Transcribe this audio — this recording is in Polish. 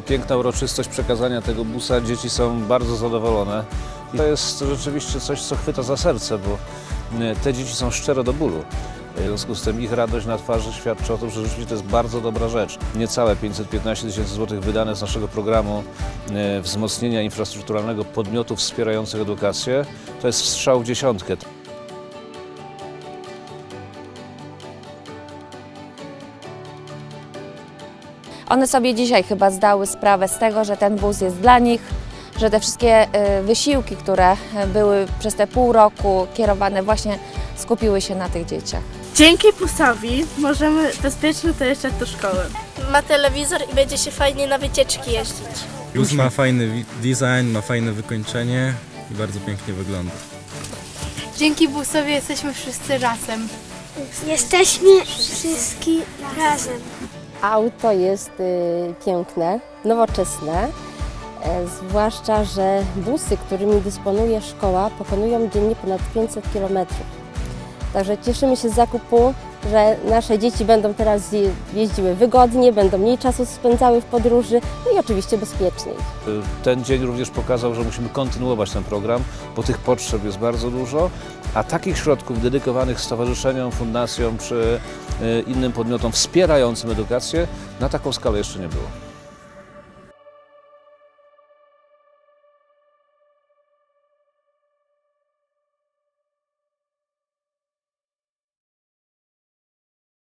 piękna uroczystość przekazania tego busa. Dzieci są bardzo zadowolone. I to jest rzeczywiście coś, co chwyta za serce, bo e, te dzieci są szczere do bólu. W związku z tym ich radość na twarzy świadczy o tym, że rzeczywiście to jest bardzo dobra rzecz. Niecałe 515 tysięcy złotych wydane z naszego programu e, wzmocnienia infrastrukturalnego podmiotów wspierających edukację to jest strzał w dziesiątkę. One sobie dzisiaj chyba zdały sprawę z tego, że ten wóz jest dla nich, że te wszystkie y, wysiłki, które y, były przez te pół roku kierowane właśnie skupiły się na tych dzieciach. Dzięki busowi możemy bezpiecznie dojeżdżać do szkoły. ma telewizor i będzie się fajnie na wycieczki jeździć. Bus ma fajny design, ma fajne wykończenie i bardzo pięknie wygląda. Dzięki busowi jesteśmy wszyscy razem. Jesteśmy wszyscy razem. Auto jest y, piękne, nowoczesne, e, zwłaszcza, że busy, którymi dysponuje szkoła, pokonują dziennie ponad 500 km. Także cieszymy się z zakupu, że nasze dzieci będą teraz je- jeździły wygodnie, będą mniej czasu spędzały w podróży, no i oczywiście bezpieczniej. Ten dzień również pokazał, że musimy kontynuować ten program, bo tych potrzeb jest bardzo dużo, a takich środków dedykowanych stowarzyszeniom, fundacjom czy e, innym podmiotom wspierającym edukację na taką skalę jeszcze nie było.